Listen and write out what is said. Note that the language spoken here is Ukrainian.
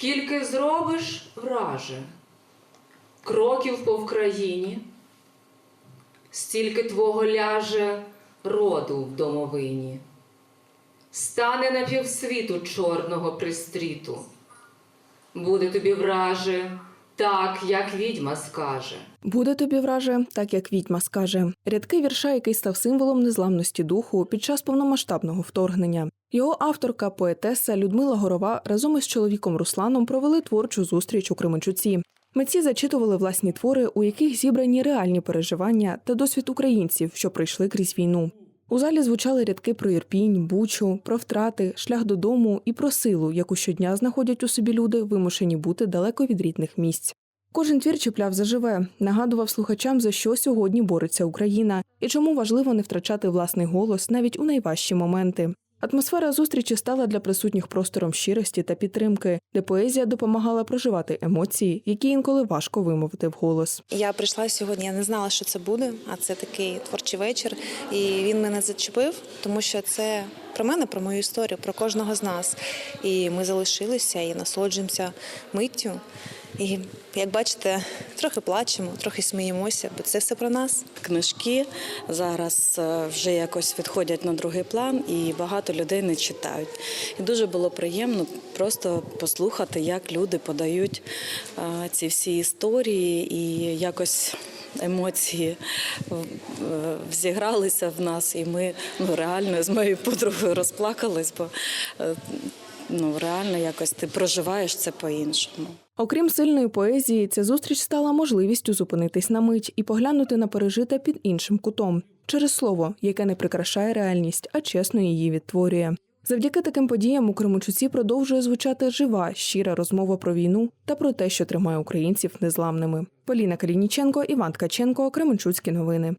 Скільки зробиш, враже, кроків по Вкраїні, стільки твого ляже роду в домовині, стане на півсвіту чорного пристріту, буде тобі враже, так, як відьма скаже. Буде тобі враже, так як відьма скаже. Рядки вірша, який став символом незламності духу під час повномасштабного вторгнення. Його авторка, поетеса Людмила Горова разом із чоловіком Русланом провели творчу зустріч у Кременчуці. Митці зачитували власні твори, у яких зібрані реальні переживання та досвід українців, що пройшли крізь війну. У залі звучали рядки про Ірпінь, Бучу, про втрати, шлях додому і про силу, яку щодня знаходять у собі люди, вимушені бути далеко від рідних місць. Кожен твір чіпляв заживе, нагадував слухачам, за що сьогодні бореться Україна і чому важливо не втрачати власний голос навіть у найважчі моменти. Атмосфера зустрічі стала для присутніх простором щирості та підтримки, де поезія допомагала проживати емоції, які інколи важко вимовити вголос. Я прийшла сьогодні, я не знала, що це буде, а це такий творчий вечір. І він мене зачепив, тому що це про мене, про мою історію, про кожного з нас. І ми залишилися і насолоджуємося миттю. І як бачите, трохи плачемо, трохи сміємося, бо це все про нас. Книжки зараз е, вже якось відходять на другий план, і багато людей не читають. І дуже було приємно просто послухати, як люди подають е, ці всі історії і якось. Емоції взігралися в нас, і ми ну реально з моєю подругою розплакались, бо е, ну реально якось ти проживаєш це по-іншому. Окрім сильної поезії, ця зустріч стала можливістю зупинитись на мить і поглянути на пережите під іншим кутом через слово, яке не прикрашає реальність, а чесно її відтворює. Завдяки таким подіям у Кременчуці продовжує звучати жива, щира розмова про війну та про те, що тримає українців незламними. Поліна Калініченко, Іван Ткаченко, Кременчуцькі новини.